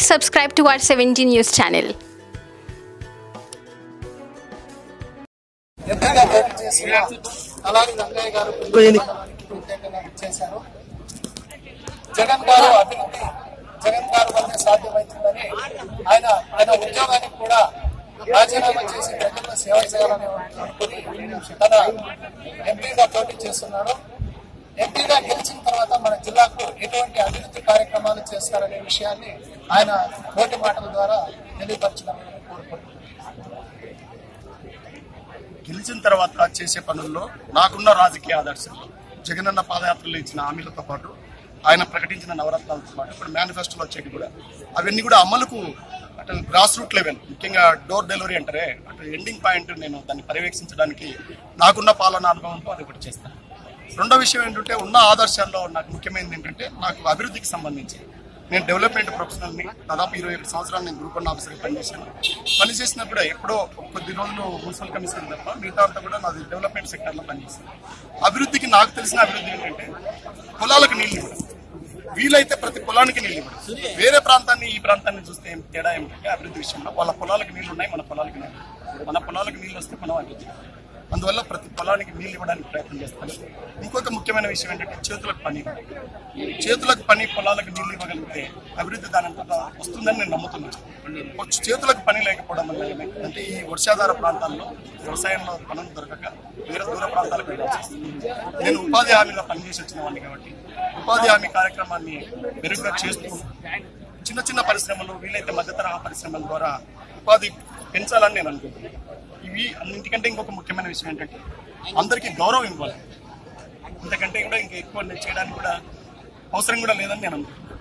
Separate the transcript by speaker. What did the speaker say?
Speaker 1: subscribe to our 70 News channel.
Speaker 2: ఎంతగా పోటీ చేసిన అలాగే రంగయ్య గారు చేశారు జగన్ గారు అభివృద్ధి జగన్ గారు వల్ల సాధ్యమవుతుందని ఆయన ఆయన ఉద్యోగానికి కూడా రాజీనామా చేసి ప్రజలకు సేవ చేయాలని అనుకుని తన ఎంపీగా పోటీ చేస్తున్నాడు ఎంపీగా గెలిచిన తర్వాత మన జిల్లాకు ఎటువంటి అభివృద్ధి కార్యక్రమాలు చేస్తారనే విషయాన్ని ఆయన నోటి మాటల ద్వారా తెలియపరచడం కోరుకుంటున్నాను.
Speaker 3: గెలిచిన తర్వాత చేసే పనుల్లో నాకున్న రాజకీయ ఆదర్శాలు. జగనన్న పాదయాత్రలో ఇచ్చిన హామీలతో పాటు ఆయన ప్రకటించిన నవరత్నాలతో పాటు ఇప్పుడు మేనిఫెస్టోలో వచ్చేది కూడా అవన్నీ కూడా అమలుకు అటు గ్రాస్ రూట్ లెవెల్ ముఖ్యంగా డోర్ డెలివరీ అంటారే అటు ఎండింగ్ పాయింట్ నేను దాన్ని పర్యవేక్షించడానికి నాకున్న పాలన అనుభవంతో అది ఒకటి చేస్తాను. రెండో విషయం ఏంటంటే ఉన్న ఆదర్శాల్లో నాకు ముఖ్యమైనది ఏంటంటే నాకు అభివృద్ధికి సంబంధించి నేను డెవలప్మెంట్ ప్రొఫెషనల్ని దాదాపు ఇరవై ఒకటి సంవత్సరాలు నేను గ్రూప్ వన్ ఆఫీసర్గా పనిచేశాను. పనిచేసినప్పుడు ఎప్పుడో కొద్ది రోజులు మున్సిపల్ కమిషనర్ తప్ప మిగతా అంతా కూడా నాది డెవలప్మెంట్ సెక్టర్లో పనిచేస్తాను అభివృద్ధికి నాకు తెలిసిన అభివృద్ధి ఏంటంటే పొలాలకు నీళ్ళు ఇవ్వడం. వీలైతే ప్రతి పొలానికి నీళ్ళు ఇవ్వడం. వేరే ప్రాంతాన్ని ఈ ప్రాంతాన్ని చూస్తే ఏం తేడా ఏమిటంటే అభివృద్ధి విషయంలో వాళ్ళ పొలాలకు నీళ్ళు ఉన్నాయి మన పొలాలకు నీళ్ళు మన పొలాలకు నీళ్ళు వస్తే మనం అభివృద్ధి అందువల్ల ప్రతి పొలానికి నీళ్ళు ఇవ్వడానికి ప్రయత్నం చేస్తాను. ఇంకొక ముఖ్యమైన విషయం ఏంటంటే చేతులకు పని. చేతులకు పని పొలాలకు నీళ్ళు ఇవ్వగలిగితే అభివృద్ధి దాని వస్తుందని నేను నమ్ముతున్నాను చేతులకు పని లేకపోవడం వల్ల అంటే ఈ వర్షాధార ప్రాంతాల్లో వ్యవసాయంలో పనులు దొరకక వేరే దూర ప్రాంతాలకు నేను ఉపాధి హామీలో పనిచేసి వచ్చిన వాడిని కాబట్టి ఉపాధి హామీ కార్యక్రమాన్ని మెరుగ్గా చేస్తూ చిన్న చిన్న పరిశ్రమలు వీలైతే మధ్యతరహా పరిశ్రమల ద్వారా ఉపాధి పెంచాలని నేను అనుకుంటున్నాను. ఇవి అన్నింటికంటే ఇంకొక ముఖ్యమైన విషయం ఏంటంటే అందరికీ గౌరవం ఇవ్వాలి. అంతకంటే కూడా ఇంకా ఎక్కువ చేయడానికి కూడా అవసరం కూడా లేదని నేను అనుకుంటున్నాను.